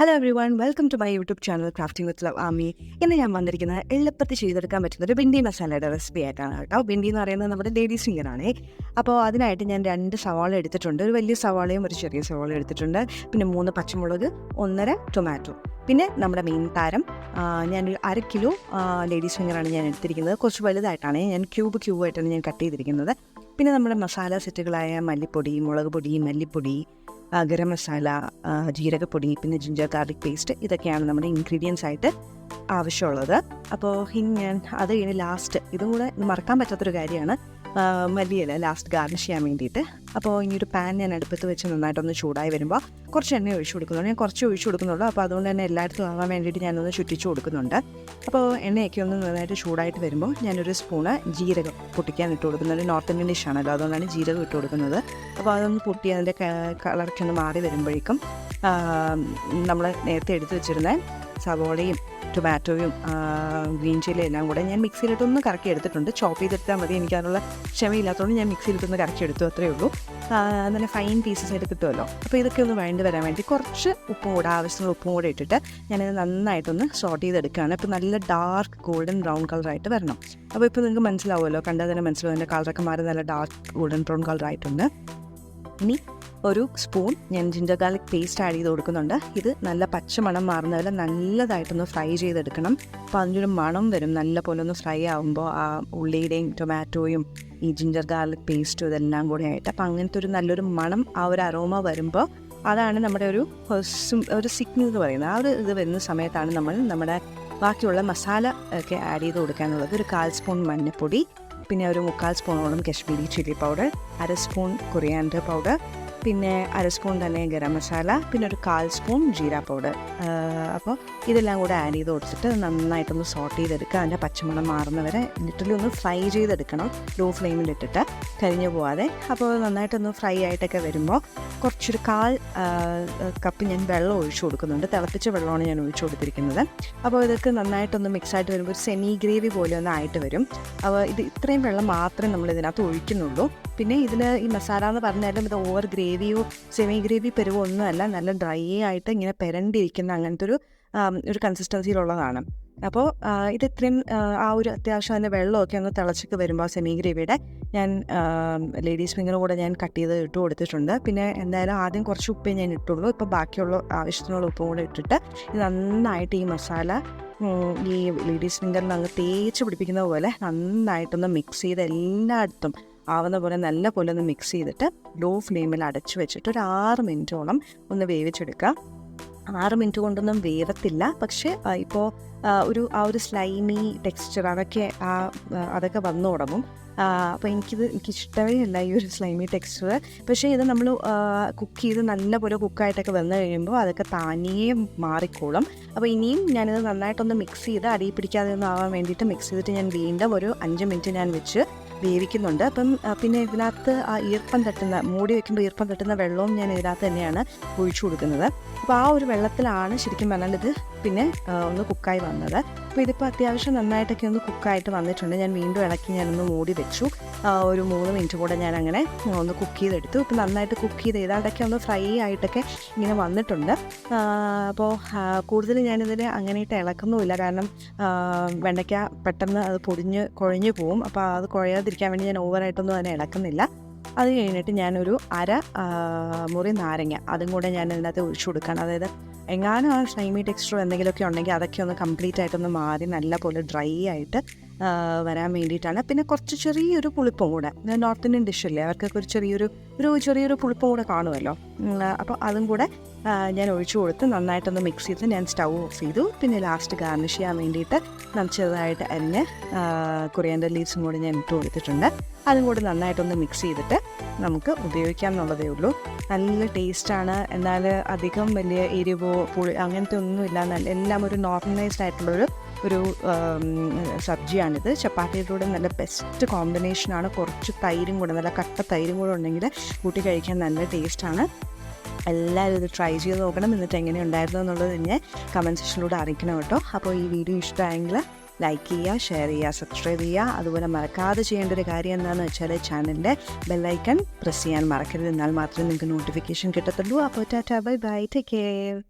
Hello everyone welcome to my YouTube channel crafting with love Ami ഇന്ന് ഞാൻ വന്നിരിക്കുന്നത് എളുപ്പത്തിൽ ചെയ്തെടുക്കാൻ പറ്റുന്ന ഒരു ബിൻഡി മസാലയുടെ റെസിപ്പി ആയിട്ടാണ് കേട്ടോ. ബിൻഡി എന്ന് പറയുന്നത് നമ്മുടെ ലേഡീസ് ഫിംഗറാണ് അപ്പോൾ അതിനായിട്ട് ഞാൻ രണ്ട് സവാള എടുത്തിട്ടുണ്ട്. ഒരു വലിയ സവാളയും ഒരു ചെറിയ സവാളയും എടുത്തിട്ടുണ്ട്. പിന്നെ മൂന്ന് പച്ചമുളക് ഒന്നര ടൊമാറ്റോ പിന്നെ നമ്മുടെ മെയിൻ താരം ഞാനൊരു അര കിലോ ലേഡീസ് ഫിംഗറാണ് ഞാൻ എടുത്തിരിക്കുന്നത്. കുറച്ച് വലുതായിട്ടാണ്. ഞാൻ ക്യൂബ് ക്യൂബായിട്ടാണ് ഞാൻ കട്ട് ചെയ്തിരിക്കുന്നത്. പിന്നെ നമ്മുടെ മസാല സെറ്റുകളായ മല്ലിപ്പൊടി മുളക് പൊടി മല്ലിപ്പൊടി ഗരം മസാല ജീരകപ്പൊടി പിന്നെ ജിഞ്ചർ ഗാർലിക് പേസ്റ്റ് ഇതൊക്കെയാണ് നമ്മുടെ ഇൻഗ്രീഡിയൻസ് ആയിട്ട് ആവശ്യമുള്ളത്. അപ്പോൾ ഞാൻ അത് കഴിഞ്ഞ് ലാസ്റ്റ് ഇതും കൂടെ മറക്കാൻ പറ്റാത്തൊരു കാര്യമാണ്. മല്ലിയില ലാസ്റ്റ് ഗാർണിഷ് ചെയ്യാൻ വേണ്ടിയിട്ട്. അപ്പോൾ ഇനി ഒരു പാൻ ഞാൻ അടുപ്പത്ത് വെച്ച് നന്നായിട്ടൊന്ന് ചൂടായി വരുമ്പോൾ കുറച്ച് എണ്ണ ഒഴിച്ചു കൊടുക്കുന്നുണ്ട്. ഞാൻ കുറച്ച് ഒഴിച്ചു കൊടുക്കുന്നുള്ളൂ. അപ്പോൾ അതുകൊണ്ട് തന്നെ എല്ലായിടത്തും ആവാൻ വേണ്ടിയിട്ട് ഞാനൊന്ന് ചുറ്റിച്ചു കൊടുക്കുന്നുണ്ട്. അപ്പോൾ എണ്ണയൊക്കെ ഒന്ന് നന്നായിട്ട് ചൂടായിട്ട് വരുമ്പോൾ ഞാനൊരു സ്പൂണ് ജീരകം പൊട്ടിക്കാൻ ഇട്ട് കൊടുക്കുന്നത് നോർത്ത് ഇന്ത്യൻ ഡിഷ് ഡിഷാണല്ലോ അതുകൊണ്ടാണ് ജീരകം ഇട്ട് കൊടുക്കുന്നത്. അപ്പോൾ അതൊന്ന് പൊട്ടി അതിന്റെ കളറൊക്കെ ഒന്ന് മാറി വരുമ്പോഴേക്കും നമ്മൾ നേരത്തെ എടുത്തു വെച്ചിരുന്ന സവോളയും ടൊമാറ്റോയും ഗ്രീൻ ചില്ലി എല്ലാം കൂടെ ഞാൻ മിക്സിയിലിട്ടൊന്ന് കറക്കി എടുത്തിട്ടുണ്ട് ചോപ്പ് ചെയ്തെടുത്താൽ മതി. എനിക്ക് അതിനുള്ള ക്ഷമയില്ലാത്തതുകൊണ്ട് ഞാൻ മിക്സിയിലിട്ടൊന്ന് കറക്കി എടുത്തു അത്രയേ ഉള്ളൂ നല്ല ഫൈൻ പീസസ് ആയിട്ട് കിട്ടുമല്ലോ. അപ്പോൾ ഇതൊക്കെ ഒന്ന് വേണ്ടി വരാൻ വേണ്ടി കുറച്ച് ഉപ്പും കൂടെ ആവശ്യമുള്ള ഉപ്പും കൂടെ ഇട്ടിട്ട് ഞാനിത് നന്നായിട്ടൊന്ന് ഷോർട്ട് ചെയ്തെടുക്കുകയാണ്. അപ്പോൾ നല്ല ഡാർക്ക് ഗോൾഡൻ ബ്രൗൺ കളറായിട്ട് വരണം. അപ്പോൾ ഇപ്പോൾ നിങ്ങൾക്ക് മനസ്സിലാവുമല്ലോ കണ്ടാൽ തന്നെ മനസ്സിലാവും എന്റെ കളറൊക്കെ മാറി നല്ല ഡാർക്ക് ഗോൾഡൻ ബ്രൗൺ കളറായിട്ടുണ്ട് ഇനി ഒരു സ്പൂൺ ഞാൻ ജിഞ്ചർ ഗാർലിക് പേസ്റ്റ് ആഡ് ചെയ്ത് കൊടുക്കുന്നുണ്ട്. ഇത് നല്ല പച്ചമണം മാറുന്ന വരെ നല്ലതായിട്ടൊന്ന് ഫ്രൈ ചെയ്തെടുക്കണം. അപ്പോൾ അതിന്റെ മണം വരും. നല്ല പോലെ ഒന്ന് ഫ്രൈ ആകുമ്പോൾ ആ ഉള്ളിയുടെയും ടൊമാറ്റോയും ഈ ജിഞ്ചർ ഗാർലിക് പേസ്റ്റും ഇതെല്ലാം കൂടെ ആയിട്ട്. അപ്പോൾ അങ്ങനത്തെ ഒരു നല്ലൊരു മണം ആ ഒരു അറോമ വരുമ്പോൾ അതാണ് നമ്മുടെ ഒരു ഒരു സിഗ്നൽ എന്ന് പറയുന്നത്. ആ ഒരു ഇത് വരുന്ന സമയത്താണ് നമ്മൾ നമ്മുടെ ബാക്കിയുള്ള മസാല ഒക്കെ ആഡ് ചെയ്ത് കൊടുക്കാനുള്ളത്. ഒരു കാൽ സ്പൂൺ മഞ്ഞൾപ്പൊടി പിന്നെ ഒരു മുക്കാൽ സ്പൂണോളം കശ്മീരി ചില്ലി പൗഡർ അര സ്പൂൺ കൊറിയാൻഡർ പൗഡർ പിന്നെ അര സ്പൂൺ തന്നെ ഗരം മസാല പിന്നെ ഒരു കാൽ സ്പൂൺ ജീര പൗഡർ. അപ്പോൾ ഇതെല്ലാം കൂടെ ആഡ് ചെയ്ത് കൊടുത്തിട്ട് നന്നായിട്ടൊന്ന് സോട്ട് ചെയ്തെടുക്കുക. അതിന്റെ പച്ചമണം മാറുന്നവരെ ലിറ്ററലി ഒന്ന് ഫ്രൈ ചെയ്തെടുക്കണം ലോ ഫ്ലെയിമിലിട്ടിട്ട് കരിഞ്ഞു പോവാതെ. അപ്പോൾ നന്നായിട്ടൊന്ന് ഫ്രൈ ആയിട്ടൊക്കെ വരുമ്പോൾ കുറച്ചൊരു കാൽ കപ്പ് ഞാൻ വെള്ളം ഒഴിച്ചു കൊടുക്കുന്നുണ്ട്. തിളപ്പിച്ച വെള്ളമാണ് ഞാൻ ഒഴിച്ചു കൊടുത്തിരിക്കുന്നത്. അപ്പോൾ ഇതൊക്കെ നന്നായിട്ടൊന്ന് മിക്സ് ആയിട്ട് വരുമ്പോൾ ഒരു സെമി ഗ്രേവി പോലെ ഒന്ന് ആയിട്ട് വരും. അപ്പോൾ ഇത് ഇത്രയും വെള്ളം മാത്രമേ നമ്മൾ ഇതിനകത്ത് ഒഴിക്കുന്നുള്ളൂ. പിന്നെ ഇതിൽ ഈ മസാല എന്ന് പറഞ്ഞാലും ഇത് ഓവർ ഗ്രേവിയോ സെമി ഗ്രേവി പെരുവോ ഒന്നുമല്ല നല്ല ഡ്രൈ ആയിട്ട് ഇങ്ങനെ പെരണ്ടിരിക്കുന്ന അങ്ങനത്തെ ഒരു ഒരു കൺസിസ്റ്റൻസിയിലുള്ളതാണ് അപ്പോൾ ഇത് ഇത്രയും ആ, ഒരു അത്യാവശ്യം അതിന്റെ വെള്ളമൊക്കെ ഒന്ന് തിളച്ചൊക്കെ വരുമ്പോൾ സെമി ഗ്രേവിയുടെ ഞാൻ ലേഡീസ് ഫിംഗർ കൂടെ ഞാൻ കട്ട് ചെയ്ത് ഇട്ട് കൊടുത്തിട്ടുണ്ട്. പിന്നെ എന്തായാലും ആദ്യം കുറച്ച് ഉപ്പേ ഞാൻ ഇട്ടുള്ളൂ. ഇപ്പോൾ ബാക്കിയുള്ള ആവശ്യത്തിനുള്ള ഉപ്പും കൂടെ ഇട്ടിട്ട് ഇത് നന്നായിട്ട് ഈ മസാല ഈ ലേഡീസ് ഫിംഗറിൽ അങ്ങ് തേച്ച് പിടിപ്പിക്കുന്ന പോലെ നന്നായിട്ടൊന്ന് മിക്സ് ചെയ്ത് എല്ലായിടത്തും ആവുന്ന പോലെ നല്ല പോലെ ഒന്ന് മിക്സ് ചെയ്തിട്ട് ലോ ഫ്ലെയിമിൽ അടച്ചു വെച്ചിട്ട് ഒരു ആറ് മിനിറ്റോളം ഒന്ന് വേവിച്ചെടുക്കുക. ആറ് മിനിറ്റ് കൊണ്ടൊന്നും വേവത്തില്ല. പക്ഷേ ഇപ്പോൾ ഒരു ആ ഒരു സ്ലൈമി ടെക്സ്ചർ അതൊക്കെ ആ അതൊക്കെ വന്നു തുടങ്ങും. അപ്പോൾ എനിക്കിത് എനിക്ക് ഇഷ്ടമേ അല്ല ഈ ഒരു സ്ലൈമി ടെക്സ്ചർ പക്ഷേ ഇത് നമ്മൾ കുക്ക് ചെയ്ത് നല്ല പോലെ കുക്കായിട്ടൊക്കെ വന്നു കഴിയുമ്പോൾ അതൊക്കെ താനിയെ മാറിക്കോളും. അപ്പോൾ ഇനിയും ഞാനിത് നന്നായിട്ടൊന്ന് മിക്സ് ചെയ്ത് അടിയിൽ പിടിക്കാതെ ഒന്നും ആവാൻ വേണ്ടിയിട്ട് മിക്സ് ചെയ്തിട്ട് ഞാൻ വീണ്ടും ഒരു അഞ്ച് മിനിറ്റ് ഞാൻ വെച്ച് വേവിക്കുന്നുണ്ട്. അപ്പം പിന്നെ ഇതിനകത്ത് ആ ഈർപ്പം തട്ടുന്ന മൂടി വെക്കുമ്പോൾ ഈർപ്പം തട്ടുന്ന വെള്ളവും ഞാൻ ഇതിനകത്ത് തന്നെയാണ് ഒഴിച്ചു കൊടുക്കുന്നത്. അപ്പോൾ ആ ഒരു വെള്ളത്തിലാണ് ശരിക്കും പറഞ്ഞാൽ ഇത് പിന്നെ ഒന്ന് കുക്കായി വന്നത്. അപ്പോൾ ഇതിപ്പോൾ അത്യാവശ്യം നന്നായിട്ടൊക്കെ ഒന്ന് കുക്കായിട്ട് വന്നിട്ടുണ്ട്. ഞാൻ വീണ്ടും ഇളക്കി ഞാനൊന്ന് മൂടി വെച്ചു. ഒരു മൂന്ന് മിനിറ്റ് കൂടെ ഞാൻ അങ്ങനെ ഒന്ന് കുക്ക് ചെയ്തെടുത്തു. ഇപ്പോൾ നന്നായിട്ട് കുക്ക് ചെയ്ത് ഏതാണ്ടൊക്കെ ഒന്ന് ഫ്രൈ ആയിട്ടൊക്കെ ഇങ്ങനെ വന്നിട്ടുണ്ട്. അപ്പോൾ കൂടുതൽ ഞാനിതിൽ അങ്ങനെയിട്ട് ഇളക്കുന്നുമില്ല കാരണം വെണ്ടയ്ക്ക പെട്ടെന്ന് അത് പൊടിഞ്ഞ് കുഴഞ്ഞു പോവും. അപ്പോൾ അത് കുഴയാതിരിക്കാൻ വേണ്ടി ഞാൻ ഓവറായിട്ടൊന്നും അതിനെ ഇളക്കുന്നില്ല. അത് കഴിഞ്ഞിട്ട് ഞാനൊരു അര മുറി നാരങ്ങ അതും കൂടെ ഞാൻ ഇതിനകത്ത് ഒഴിച്ചു കൊടുക്കുകയാണ്. അതായത് എങ്ങാനും ആ ഷൈമി ടെക്സ്റ്ററോ എന്തെങ്കിലുമൊക്കെ ഉണ്ടെങ്കിൽ അതൊക്കെ ഒന്ന് കംപ്ലീറ്റ് ആയിട്ടൊന്ന് മാറി നല്ല പോലെ ഡ്രൈ ആയിട്ട് വരാൻ വേണ്ടിയിട്ടാണ്. പിന്നെ കുറച്ച് ചെറിയൊരു പുളിപ്പും കൂടെ. നോർത്ത് ഇന്ത്യൻ ഡിഷല്ലേ അവർക്കൊക്കെ ഒരു ചെറിയൊരു ഒരു ചെറിയൊരു പുളിപ്പും കൂടെ കാണുമല്ലോ. അപ്പോൾ അതും കൂടെ ഞാൻ ഒഴിച്ചു കൊടുത്ത് നന്നായിട്ടൊന്ന് മിക്സ് ചെയ്ത് ഞാൻ സ്റ്റൗ ഓഫ് ചെയ്തു. പിന്നെ ലാസ്റ്റ് ഗാർണിഷ് ചെയ്യാൻ വേണ്ടിയിട്ട് ചെറുതായിട്ട് അരിഞ്ഞ് കൊറിയാൻഡർ ലീവ്സും കൂടി ഞാൻ ഇട്ട് കൊടുത്തിട്ടുണ്ട്. അതും കൂടെ നന്നായിട്ടൊന്ന് മിക്സ് ചെയ്തിട്ട് നമുക്ക് ഉപയോഗിക്കാം എന്നുള്ളതേ ഉള്ളൂ. നല്ല ടേസ്റ്റാണ്. എന്നാൽ അധികം വലിയ എരിവോ പുളി അങ്ങനത്തെ ഒന്നുമില്ല. എല്ലാം ഒരു നോർമലൈസ്ഡ് ആയിട്ടുള്ളൊരു ഒരു സബ്ജിയാണിത്. ചപ്പാത്തിയുടെ കൂടെ നല്ല ബെസ്റ്റ് കോമ്പിനേഷനാണ് കുറച്ച് തൈരും കൂടെ നല്ല കട്ട തൈരും കൂടെ ഉണ്ടെങ്കിൽ കൂട്ടി കഴിക്കാൻ നല്ല ടേസ്റ്റാണ്. എല്ലാവരും ഇത് ട്രൈ ചെയ്ത് നോക്കണം. എന്നിട്ട് എങ്ങനെ ഉണ്ടായിരുന്നു എന്നുള്ളത് ഞാൻ കമന്റ് സെക്ഷനിലൂടെ അറിയിക്കണം കേട്ടോ. അപ്പോൾ ഈ വീഡിയോ ഇഷ്ടമായെങ്കിൽ ലൈക്ക് ചെയ്യുക ഷെയർ ചെയ്യുക സബ്സ്ക്രൈബ് ചെയ്യുക. അതുപോലെ മറക്കാതെ ചെയ്യേണ്ട ഒരു കാര്യം എന്താണെന്ന് വെച്ചാൽ ചാനലിന്റെ ബെല്ലൈക്കൺ പ്രസ് ചെയ്യാൻ മറക്കരുത്. എന്നാൽ മാത്രമേ നിങ്ങൾക്ക് നോട്ടിഫിക്കേഷൻ കിട്ടത്തുള്ളൂ. അപ്പോൾ tata bye bye take care